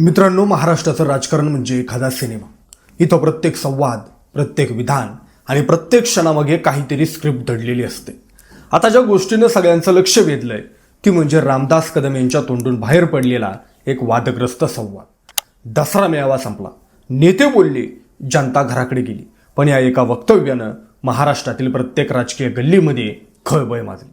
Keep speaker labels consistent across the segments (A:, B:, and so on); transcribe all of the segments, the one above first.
A: मित्रांनो महाराष्ट्राचं राजकारण म्हणजे एखादा सिनेमा. इथं प्रत्येक संवाद प्रत्येक विधान आणि प्रत्येक क्षणामागे काहीतरी स्क्रिप्ट दडलेली असते. आता ज्या गोष्टीनं सगळ्यांचं लक्ष वेधलंय ती म्हणजे रामदास कदम यांच्या तोंडून बाहेर पडलेला एक वादग्रस्त संवाद. दसरा मेळावा संपला. नेते बोलले जनता घराकडे गेली. पण या एका वक्तव्यानं महाराष्ट्रातील प्रत्येक राजकीय गल्लीमध्ये खळबळ माजली.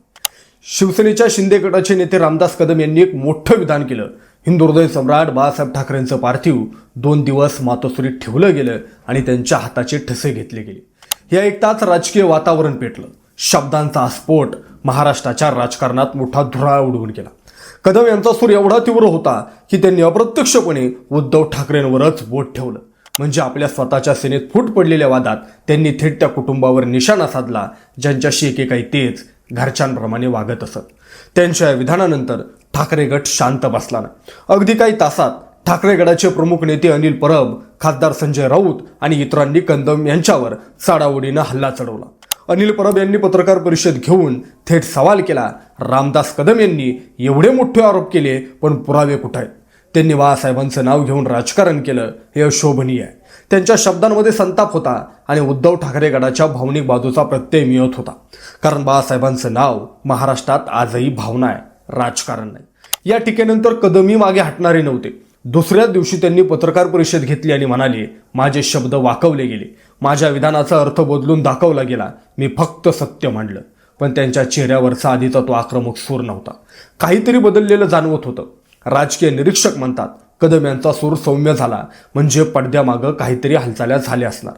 A: शिवसेनेच्या शिंदे गटाचे नेते रामदास कदम यांनी एक मोठं विधान केलं हिंदुर्दय सम्राट बाळासाहेब ठाकरेंचं पार्थिव दोन दिवस मातोश्रीत ठेवलं गेलं आणि त्यांच्या हाताचे ठसे घेतले गेले. या एकताच राजकीय वातावरण पेटलं. शब्दांचा स्फोट महाराष्ट्राच्या राजकारणात मोठा धुराळ उडवून गेला. कदम यांचा सूर एवढा तीव्र होता की त्यांनी अप्रत्यक्षपणे उद्धव ठाकरेंवरच बोट ठेवलं. म्हणजे आपल्या स्वतःच्या सेनेत फूट पडलेल्या वादात त्यांनी थेट त्या कुटुंबावर निशाणा साधला ज्यांच्याशी एकेकाळी तेच घरच्यांप्रमाणे वागत असत. त्यांच्या विधानानंतर ठाकरे गट शांत बसला नाही. अगदी काही तासात ठाकरे गटाचे प्रमुख नेते अनिल परब खासदार संजय राऊत आणि इतरांनी कंदम यांच्यावर चाडाओडीनं हल्ला चढवला. अनिल परब यांनी पत्रकार परिषद घेऊन थेट सवाल केला रामदास कदम यांनी एवढे मोठे आरोप केले पण पुरावे कुठे आहेत? त्यांनी बाळासाहेबांचं नाव घेऊन राजकारण केलं हे अशोभनीय आहे. त्यांच्या शब्दांमध्ये संताप होता आणि उद्धव ठाकरे गटाच्या भावनिक बाजूचा प्रत्यय मिळत होता. कारण बाळासाहेबांचं नाव महाराष्ट्रात आजही भावना आहे राजकारण नाही. या टीकेनंतर कदमी मागे हटणारे नव्हते. दुसऱ्या दिवशी त्यांनी पत्रकार परिषद घेतली आणि म्हणाले माझे शब्द वाकवले गेले. माझ्या विधानाचा अर्थ बदलून दाखवला गेला. मी फक्त सत्य मांडलं. पण त्यांच्या चेहऱ्यावरचा आधीचा तो आक्रमक सूर नव्हता. काहीतरी बदललेलं जाणवत होतं. राजकीय निरीक्षक म्हणतात कदम यांचा सूर सौम्य झाला. म्हणजे पडद्यामागं काहीतरी हालचाल्या झाल्या असणार.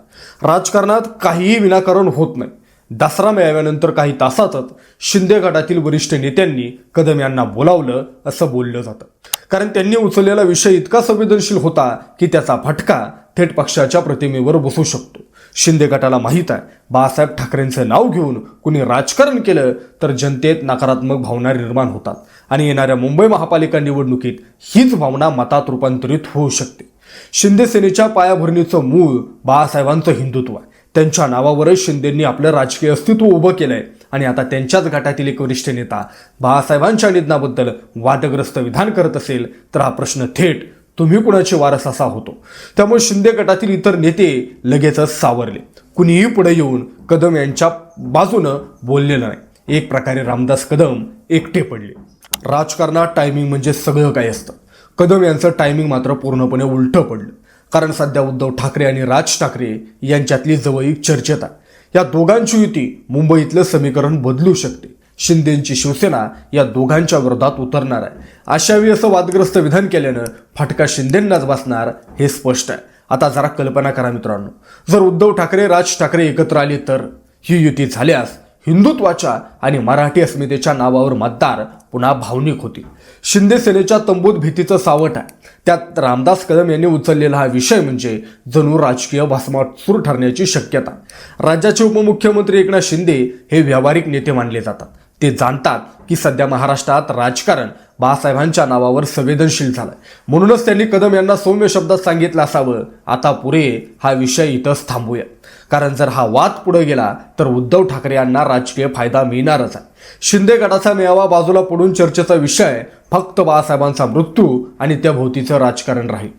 A: राजकारणात काहीही विनाकारण होत नाही. दसरा मेळाव्यानंतर काही तासातच शिंदे गटातील वरिष्ठ नेत्यांनी कदम यांना बोलावलं असं बोललं जातं. कारण त्यांनी उचललेला विषय इतका संवेदनशील होता की त्याचा फटका थेट पक्षाच्या प्रतिमेवर बसू शकतो. शिंदे गटाला माहीत आहे. बाळासाहेब ठाकरेंचं नाव घेऊन कुणी राजकारण केलं तर जनतेत नकारात्मक भावना निर्माण होतात. आणि येणाऱ्या मुंबई महापालिका निवडणुकीत हीच भावना मतात रूपांतरित होऊ शकते. शिंदे सेनेच्या पायाभरणीचं मूळ बाळासाहेबांचं हिंदुत्व आहे. त्यांच्या नावावरच शिंदेंनी आपलं राजकीय अस्तित्व उभं केलंय. आणि आता त्यांच्याच गटातील एक वरिष्ठ नेता बाळासाहेबांच्या निधनाबद्दल वादग्रस्त विधान करत असेल तर हा प्रश्न थेट तुम्ही कुणाचे वारस असा होतो. त्यामुळे शिंदे गटातील इतर नेते लगेचच सावरले. कुणीही पुढे येऊन कदम यांच्या बाजूनं बोललेलं नाही. एक प्रकारे रामदास कदम एकटे पडले. राजकारणात टायमिंग म्हणजे सगळं काही असतं. कदम यांचं टायमिंग मात्र पूर्णपणे उलटं पडलं. कारण सध्या उद्धव ठाकरे आणि राज ठाकरे यांच्यातली जवळीक चर्चेत आहे. या दोघांची युती मुंबईतलं समीकरण बदलू शकते. शिंदेंची शिवसेना या दोघांच्या विरोधात उतरणार आहे. अशावेळी असं वादग्रस्त विधान केल्यानं फटका शिंदेंनाच बसणार हे स्पष्ट आहे. आता जरा कल्पना करा मित्रांनो. जर उद्धव ठाकरे राज ठाकरे एकत्र आले तर ही युती झाल्यास हिंदुत्वाच्या आणि मराठी अस्मितेच्या नावावर मतदार पुन्हा भावनिक होतील. शिंदे सेनेच्या तंबूत भीतीचं सावट आहे. त्यात रामदास कदम यांनी उचललेला हा विषय म्हणजे जणू राजकीय भस्मासूर ठरण्याची शक्यता. राज्याचे उपमुख्यमंत्री एकनाथ शिंदे हे व्यावहारिक नेते मानले जातात. ते जाणतात की सध्या महाराष्ट्रात राजकारण बाळासाहेबांच्या नावावर संवेदनशील झालंय. म्हणूनच त्यांनी कदम यांना सौम्य शब्दात सांगितलं असावं. आता पुरे हा विषय इथंच थांबूया. कारण जर हा वाद पुढे गेला तर उद्धव ठाकरे यांना राजकीय फायदा मिळणारच आहे. शिंदे गटाचा मेळावा बाजूला पडून चर्चेचा विषय फक्त बाळासाहेबांचा मृत्यू आणि त्या भोवतीचं राजकारण राहील.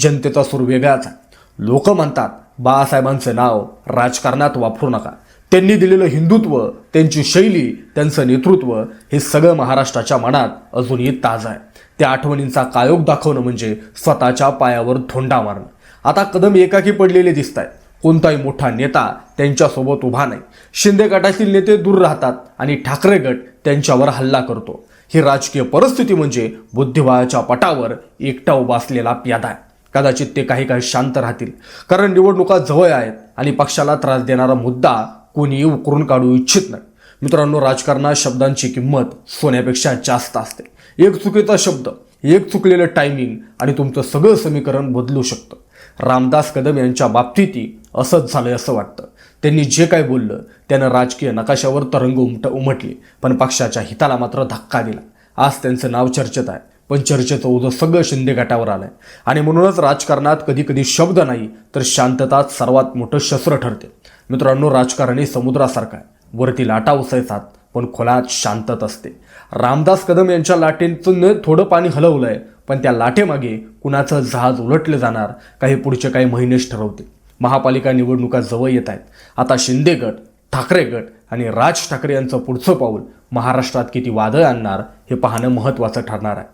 A: जनतेचा सूर वेगळाच आहे. लोक म्हणतात बाळासाहेबांचं नाव राजकारणात वापरू नका. त्यांनी दिलेलं हिंदुत्व त्यांची शैली त्यांचं नेतृत्व हे सगळं महाराष्ट्राच्या मनात अजूनही ताजं आहे. त्या आठवणींचा कायोग दाखवणं म्हणजे स्वतःच्या पायावर धोंडा मारणं. आता कदम एकाकी पडलेले दिसत आहेत कोणताही मोठा नेता त्यांच्यासोबत उभा नाही. शिंदे गटातील नेते दूर राहतात आणि ठाकरे गट त्यांच्यावर हल्ला करतो. ही राजकीय परिस्थिती म्हणजे बुद्धिबळाच्या पटावर एकटा उभा असलेला प्यादा आहे. कदाचित ते काही काळ शांत राहतील. कारण निवडणुका जवळ आहेत आणि पक्षाला त्रास देणारा मुद्दा कोणीही उकरून काढू इच्छित नाही. मित्रांनो राजकारणात शब्दांची किंमत सोन्यापेक्षा जास्त असते. एक चुकीचा शब्द एक चुकलेलं टायमिंग आणि तुमचं सगळं समीकरण बदलू शकतं. रामदास कदम यांच्या बाबतीतही असंच झालंय असं वाटतं. त्यांनी जे काय बोललं त्यानं राजकीय नकाशावर तरंग उमट उमटले पण पक्षाच्या हिताला मात्र धक्का दिला. आज त्यांचं नाव चर्चेत आहे. पण चर्चेचं ओझं सगळं शिंदे गटावर आहे आणि म्हणूनच राजकारणात कधी कधी शब्द नाही तर शांतताच सर्वात मोठं शस्त्र ठरते. मित्रांनो राजकारण हे समुद्रासारखं आहे. वरती लाटा उसळतात पण खोलात शांतत असते. रामदास कदम यांच्या लाटेचं थोडं पाणी हलवलं आहे पण त्या लाटेमागे कुणाचं जहाज उलटलं जाणार काही पुढचे काही महिनेच ठरवते. महापालिका निवडणुका जवळ येत आहेत. आता शिंदे गट ठाकरे गट आणि राज ठाकरे यांचं पुढचं पाऊल महाराष्ट्रात किती वादळ आणणार हे पाहणं महत्त्वाचं ठरणार आहे.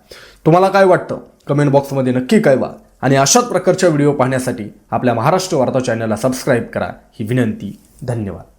A: तुम्हाला काय वाटतं? कमेंट बॉक्समध्ये नक्की कळवा. आणि अशाच प्रकारच्या व्हिडिओ पाहण्यासाठी आपल्या महाराष्ट्र वार्ता चॅनलला सबस्क्राईब करा. ही विनंती. धन्यवाद.